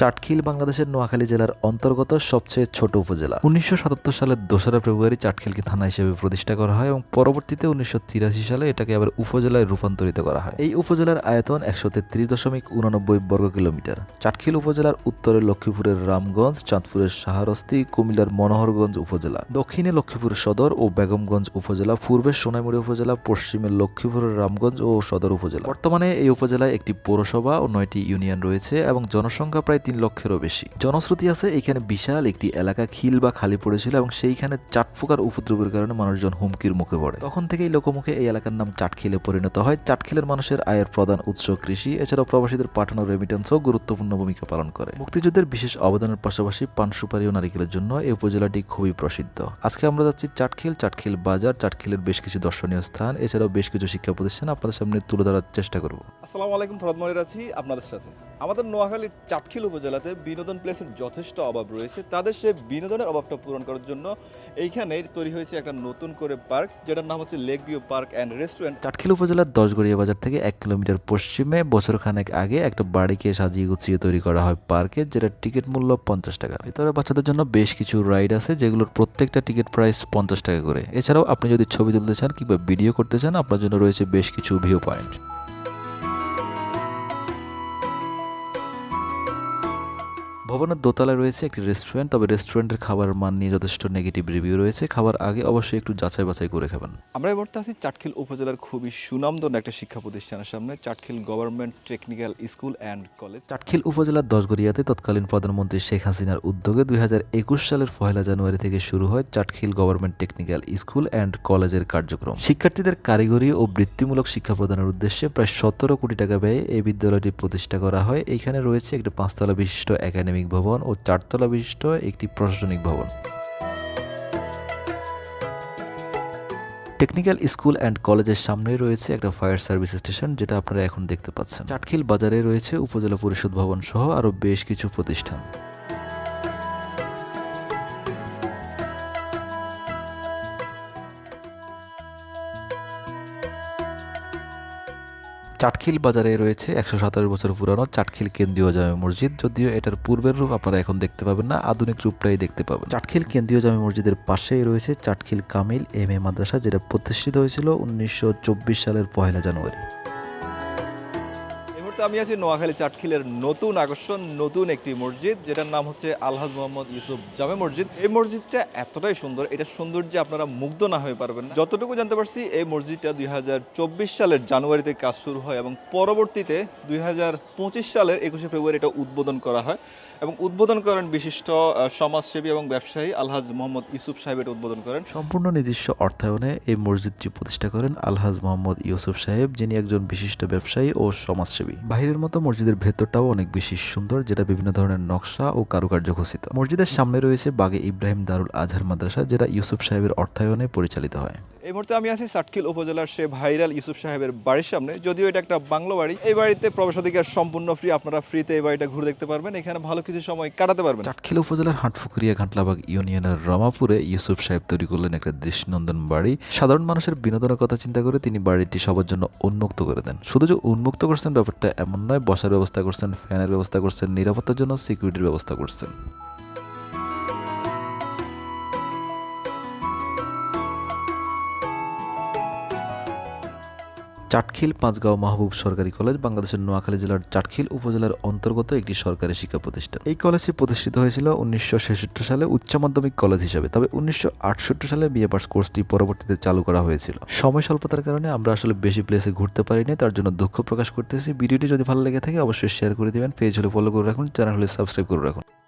চাটখিল বাংলাদেশের নোয়াখালী জেলার অন্তর্গত সবচেয়ে ছোট উপজেলা। উনিশশো সাতাত্তর সালের দোসরা ফেব্রুয়ারি চাটখিলকে থানা হিসেবে প্রতিষ্ঠা করা হয় এবং পরবর্তীতে উনিশশো তিরাশি সালে এটাকে আবার উপজেলায় রূপান্তরিত করা হয়। এই উপজেলার আয়তন একশো তেত্রিশ দশমিক উনানব্বই বর্গ কিলোমিটার। চাটখিল উপজেলার উত্তরে লক্ষ্মীপুরের রামগঞ্জ, চাঁদপুরের সাহারস্তি কুমিল্লার মনোহরগঞ্জ উপজেলা। দক্ষিণে লক্ষ্মীপুর সদর ও বেগমগঞ্জ উপজেলা। পূর্বে সোনাইমুড়ি উপজেলা, পশ্চিমে লক্ষ্মীপুরের রামগঞ্জ ও সদর উপজেলা। বর্তমানে এই উপজেলায় একটি পৌরসভা ও নয়টি ইউনিয়ন রয়েছে এবং জনসংখ্যা প্রায় তিন লক্ষেরও বেশি। জনশ্রুতি আছে, এখানে বিশাল একটি এলাকা খিল বা খালি পড়েছিল এবং সেইখানে চাটফোকার উপদ্রবের কারণে মানুষজন হুমকির মুখে পড়ে। তখন থেকেই লোকমুখে এই এলাকার নাম চাটখিলে পরিণত হয়। চাটখিলের মানুষের আয়ের প্রধান উৎস কৃষি, এছাড়াও প্রবাসীদের পাঠানো রেমিটেন্সও গুরুত্বপূর্ণ ভূমিকা পালন করে। মুক্তিযুদ্ধের বিশেষ অবদানের পাশাপাশি পান সুপারি ও নারিকেলের জন্য এই উপজেলাটি খুবই প্রসিদ্ধ। আজকে আমরা যাচ্ছি চাটখিল চাটখিল বাজার, চাটখিলের বেশ কিছু দর্শনীয় স্থান, এছাড়াও বেশ কিছু শিক্ষা প্রতিষ্ঠান আপনাদের সামনে তুলে ধরার চেষ্টা করব। আসসালামু আলাইকুম ফরদ মনির আছি আপনাদের সাথে। আমাদের নোয়াখালীর চাটখিল উপজেলাতে বিনোদন প্লেসের যথেষ্ট অভাব রয়েছে। তাদের সে বিনোদনের অভাবটা পূরণ করার জন্য এইখানে তৈরি হয়েছে একটা নতুন করে পার্ক, যেটার নাম হচ্ছে lake view park and restaurant Chatkhil উপজেলার দশগড়িয়া বাজার থেকে এক কিলোমিটার পশ্চিমে বছরখানেক আগে একটা বাড়িকে সাজিয়ে গুছিয়ে তৈরি করা হয় পার্কে যেটা টিকিট মূল্য পঞ্চাশ টাকা। ভিতরে বাচ্চাদের জন্য বেশ কিছু রাইড আছে, যেগুলোর প্রত্যেকটা টিকিট প্রাইস পঞ্চাশ টাকা করে। এছাড়াও আপনি যদি ছবি তুলতে চান কিংবা ভিডিও করতে চান, আপনার জন্য রয়েছে বেশ কিছু ভিউ পয়েন্ট ভবনের দোতলায় রয়েছে একটি রেস্টুরেন্ট তবে রেস্টুরেন্টের খাবার মান নিয়ে যথেষ্ট নেগেটিভ রিভিউ রয়েছে। খাবার আগে অবশ্যই একটু যাচাই বাছাই করে খাবেন। আমরা এই মুহূর্তে আছি চাটখিল উপজেলার খুবই সুনামধন্য একটা শিক্ষা প্রতিষ্ঠানের সামনে Chatkhil government technical school and college Chatkhil উপজেলার দশগড়িয়াতে তৎকালীন প্রধানমন্ত্রী শেখ হাসিনার উদ্যোগে দুই হাজার একুশ সালের পহেলা জানুয়ারি থেকে শুরু হয় Chatkhil government technical school and কলেজের কার্যক্রম। শিক্ষার্থীদের কারিগরি ও বৃত্তিমূলক শিক্ষা প্রদানের উদ্দেশ্যে প্রায় সতেরো কোটি টাকা ব্যয়ে এই বিদ্যালয়টি প্রতিষ্ঠা করা হয়। এখানে রয়েছে একটি পাঁচতলা বিশিষ্ট একাডেমিক ভবন ও চারতলা বিশিষ্ট একটি প্রশাসনিক ভবন। টেকনিক্যাল স্কুল অ্যান্ড কলেজের সামনে রয়েছে একটা ফায়ার সার্ভিস স্টেশন, যেটা আপনারা এখন দেখতে পাচ্ছেন। চাটখিল বাজারে রয়েছে উপজেলা পরিষদ ভবন সহ আরও বেশ কিছু প্রতিষ্ঠান। চাটখিল বাজারে রয়েছে একশো সাতাশ বছর পুরানো চাটখিল কেন্দ্রীয় জামে মসজিদ। যদিও এটার পূর্বের রূপ আপনারা এখন দেখতে পাবেন না, আধুনিক রূপটাই দেখতে পাবেন। চাটখিল কেন্দ্রীয় জামে মসজিদের পাশেই রয়েছে চাটখিল কামিল এম এ মাদ্রাসা, যেটা প্রতিষ্ঠিত হয়েছিল উনিশশো চব্বিশ সালের পহেলা জানুয়ারি। আমি আছি নোয়াখালী চাটখিলের নতুন আকর্ষণ, নতুন একটি মসজিদ, যেটার নাম হচ্ছে আলহাজ মোহাম্মদ ইউসুফ জামে মসজিদ। এই মসজিদটা এতটাই সুন্দর, এটা সৌন্দর্যে আপনারা মুগ্ধ না হয়ে পারবেন যতটুকু জানতে পারছি, এই মসজিদটা দুই হাজার চব্বিশ সালের জানুয়ারিতে কাজ শুরু হয় এবং পরবর্তীতে দুই হাজার পঁচিশ সালের একুশে ফেব্রুয়ারি এটা উদ্বোধন করা হয়। এবং উদ্বোধন করেন বিশিষ্ট সমাজসেবী এবং ব্যবসায়ী আলহাজ মোহাম্মদ ইউসুফ সাহেব এটা উদ্বোধন করেন। সম্পূর্ণ নিজস্ব অর্থায়নে এই মসজিদটি প্রতিষ্ঠা করেন আলহাজ মোহাম্মদ ইউসুফ সাহেব, যিনি একজন বিশিষ্ট ব্যবসায়ী ও সমাজসেবী। বাহিরের মতো মসজিদের ভেতরটাও অনেক বেশি সুন্দর যেটা বিভিন্ন ধরনের নকশা ও কারুকার্য খচিত মসজিদের সামনে রয়েছে বাগে ইব্রাহিম দারুল আজহার মাদ্রাসা যেটা ইউসুফ সাহেবের অর্থায়নে পরিচালিত হয়। এই মুহূর্তে আমি আছি সাটখিল উপজেলার সে ভাইরাল ইউসুফ সাহেবের বাড়ির সামনে। যদিও এটা একটা বাংলো বাড়ি এই বাড়িতে প্রবেশাধিকার সম্পূর্ণ ফ্রি আপনারা ফ্রিতে এই বাড়িটা ঘুরে দেখতে পারবেন। এখানে ভালো কিছু সময় কাটাতে পারবেন। চাটখিল উপজেলার হাটফুকুরিয়া ঘাটলাবাগ ইউনিয়নের রমাপুরে ইউসুফ সাহেব তৈরি করলেন একটা দৃষ্টিনন্দন বাড়ি। সাধারণ মানুষের বিনোদনের কথা চিন্তা করে তিনি বাড়িটি সবার জন্য উন্মুক্ত করে দেন। শুধু যে উন্মুক্ত করছেন ব্যাপারটা এমন নয় বসার ব্যবস্থা করছেন ফ্যানের ব্যবস্থা করছেন নিরাপত্তার জন্য সিকিউরিটির ব্যবস্থা করছেন। চাটখিল পাঁচগাঁও মাহবুব সরকারি কলেজ বাংলাদেশের নোয়াখালী জেলার চাটখিল উপজেলার অন্তর্গত একটি সরকারি শিক্ষা প্রতিষ্ঠান। এই কলেজটি প্রতিষ্ঠিত হয়েছিল উনিশশো ছেষট্টি সালে উচ্চ মাধ্যমিক কলেজ হিসেবে, তবে উনিশশো আটষট্টি সালে বিএ পাস কোর্সটি পরবর্তীতে চালু করা হয়েছিল। সময় স্বল্পতার কারণে আমরা আসলে বেশি প্লেসে ঘুরতে পারিনি, তার জন্য দুঃখ প্রকাশ করতেছি। ভিডিওটি যদি ভালো লেগে থাকে, অবশ্যই শেয়ার করে দিবেন পেজ হলে ফলো করে রাখুন চ্যানেল হলে সাবস্ক্রাইব করে রাখুন।